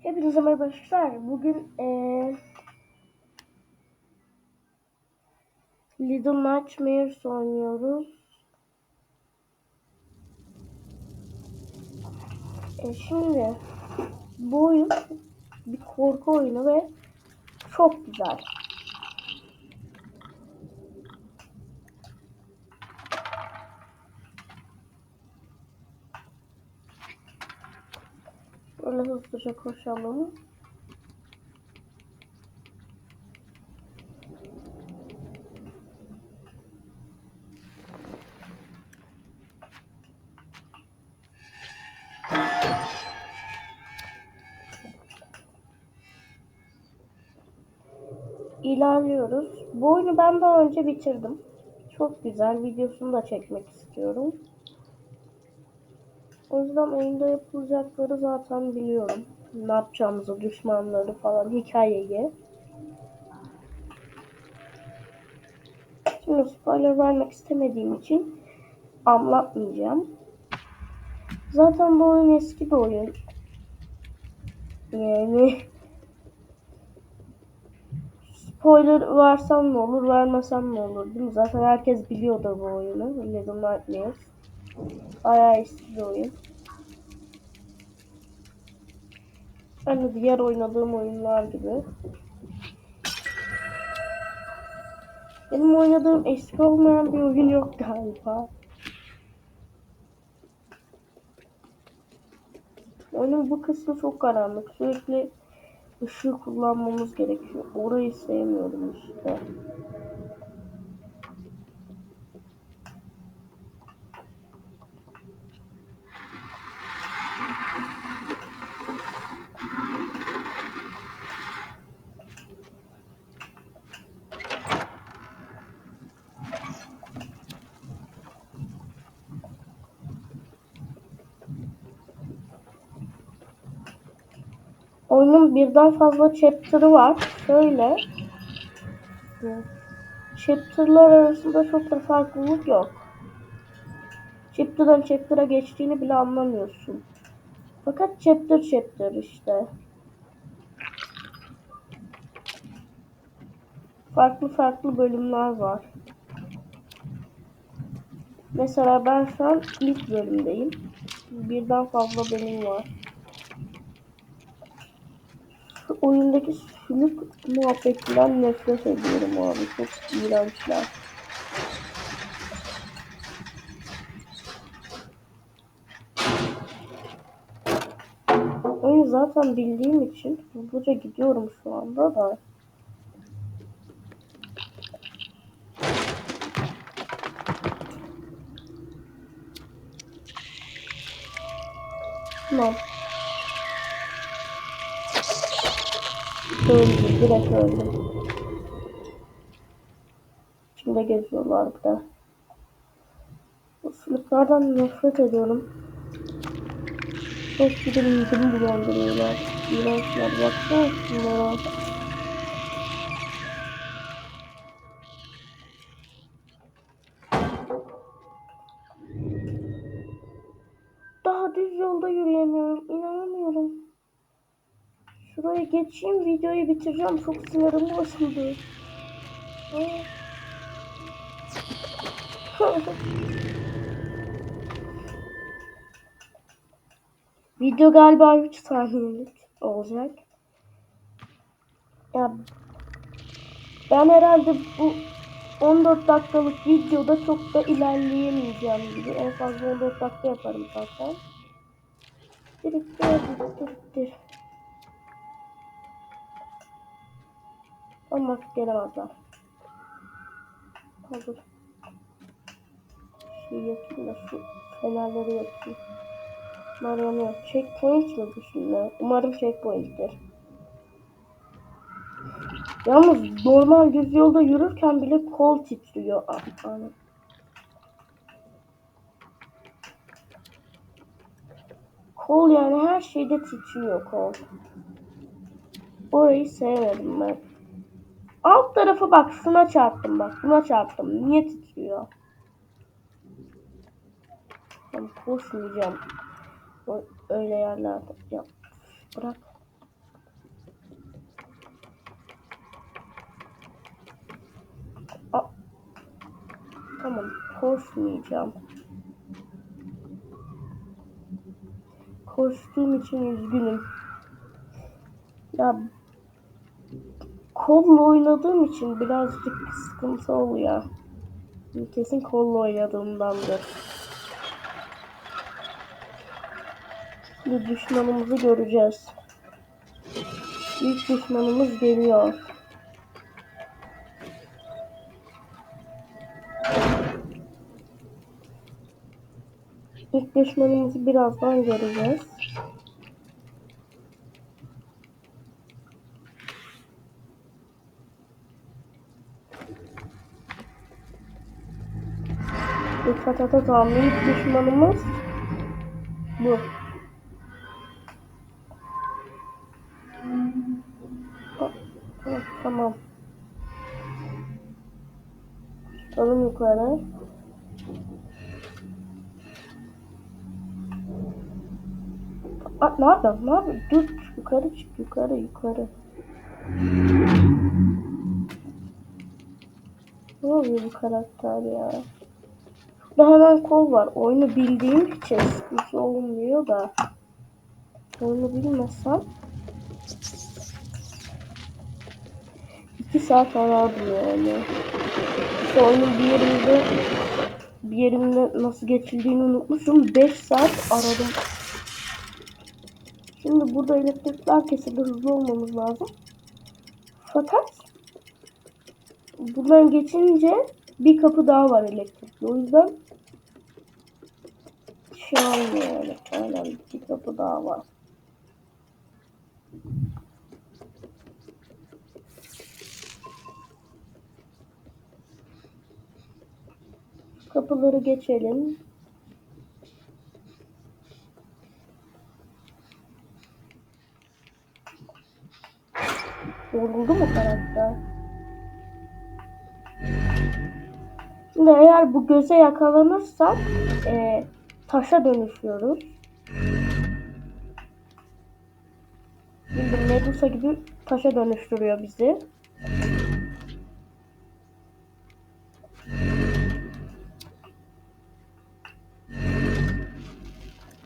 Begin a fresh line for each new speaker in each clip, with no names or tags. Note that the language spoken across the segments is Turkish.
Hepinize merhaba arkadaşlar. Bugün eee Little Nightmares oynuyoruz. E şimdi bu oyun bir korku oyunu ve çok güzel. Böyle hızlıca koşalım. İlerliyoruz. Bu oyunu ben daha önce bitirdim. Çok güzel. Videosunu da çekmek istiyorum. O yüzden oyunda yapılacakları zaten biliyorum. Ne yapacağımızı, düşmanları falan, hikayeyi. Şimdi spoiler vermek istemediğim için anlatmayacağım. Zaten bu oyun eski bir oyun. Yani spoiler versem ne olur, vermesem ne olur değil mi? Zaten herkes biliyordur bu oyunu. Little Nightmares. Bayağı eski bir oyun. Hani diğer oynadığım oyunlar gibi. Benim oynadığım eski olmayan bir oyun yok galiba. Oyunun bu kısmı çok karanlık. Sürekli ışığı kullanmamız gerekiyor. Orayı sevmiyorum işte. Oyunun birden fazla chapter'ı var. Şöyle. Chapter'lar arasında çok da farklılık yok. Chapter'dan chapter'a geçtiğini bile anlamıyorsun. Fakat chapter chapter işte. Farklı farklı bölümler var. Mesela ben şu an ilk bölümdeyim. Birden fazla bölüm var. Şu oyundaki sülük muhabbetinden nefret ediyorum abi. Çok iğrençler. Oyunu zaten bildiğim için hızlıca gidiyorum şu anda da. Tamam. Öldüm, direkt öldüm. İçimde geziyorlar bir de. Bu sülüklerden nefret ediyorum. Çok güzel midemi bulandırıyorlar. İğrençler baksana şunlara. Şuraya geçeyim videoyu bitireceğim. Çok sinirim bozuldu. Video galiba 3 saniyelik olacak. Ya ben herhalde bu 14 dakikalık videoda çok da ilerleyemeyeceğim gibi. En fazla 14 dakika yaparım zaten. Biriktir, biriktir, biriktir. Ama gelemezler. Hazır. Şu yakayım da şu fenerleri yakayım. Bunlar yanıyor. Checkpoint mi bu şimdi? Umarım checkpoint'tir. Yalnız normal düz yolda yürürken bile kol titriyor. Ah, ah. Kol yani her şeyde titriyor kol. Orayı sevmedim ben. Alt tarafa bak şuna çarptım bak buna çarptım. Niye titriyor? Ben koşmayacağım. Öyle yerlerde. Ya. Bırak. Tamam. Koşmayacağım. Koştuğum için üzgünüm. Ya kolla oynadığım için birazcık sıkıntı oluyor. Kesin kolla oynadığımdandır. Şimdi düşmanımızı göreceğiz. İlk düşmanımız geliyor. İlk düşmanımızı birazdan göreceğiz. Dikkat et tamam. İlk düşmanımız bu. Tamam. Çıkalım yukarı. Aa, ne yapıyorsun? Ne yapıyorsun? Dur yukarı çık yukarı yukarı. Ne oluyor bu karakter ya? Burada hemen kol var. Oyunu bildiğim için sıkıntı olmuyor da. Oyunu bilmesem iki saat arardım yani. İşte oyunun bir yerinde bir yerinde nasıl geçildiğini unutmuşum. 5 saat aradım. Şimdi burada elektrikler kesildi. Hızlı olmamız lazım. Fakat buradan geçince bir kapı daha var elektrikli. O yüzden yani. Aynen bir kapı daha var. Kapıları geçelim. Yoruldu mu karakter? Şimdi eğer bu göze yakalanırsak e, taşa dönüşüyoruz. Şimdi Medusa gibi taşa dönüştürüyor bizi.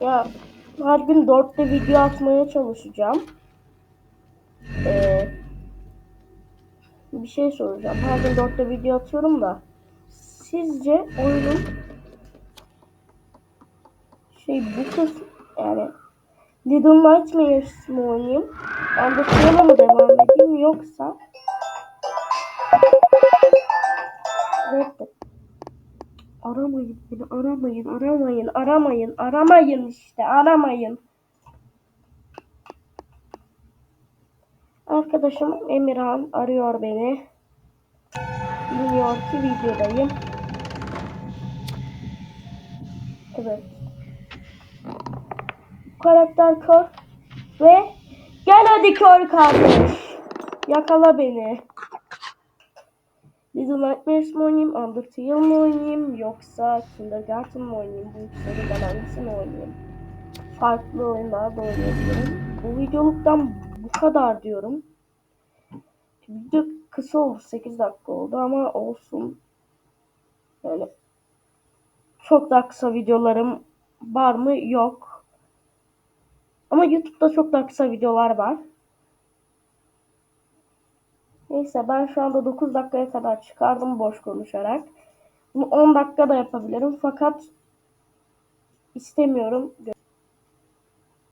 Ya her gün dörtte video atmaya çalışacağım. Ee, bir şey soracağım. Her gün dörtte video atıyorum da sizce oyunun şey bu kız yani Little Nightmares mi oynayayım? Undertale'a mı devam edeyim yoksa Reddet. Aramayın beni aramayın aramayın aramayın aramayın işte aramayın. Arkadaşım Emirhan arıyor beni. Bilmiyor ki videodayım. Evet. Karakter kör ve gel hadi kör kardeş. Yakala beni. Little Nightmares mi oynayayım, Undertale mi oynayayım yoksa Kindergarten mı oynayayım? Bu ikisinden hangisini oynayayım? Farklı oyunlar da oynayabilirim. Bu videoluktan bu kadar diyorum. Video kısa oldu. 8 dakika oldu ama olsun. Yani çok daha kısa videolarım var mı? Yok. Ama YouTube'da çok daha kısa videolar var. Neyse ben şu anda 9 dakikaya kadar çıkardım boş konuşarak. Bunu 10 dakika da yapabilirim fakat istemiyorum.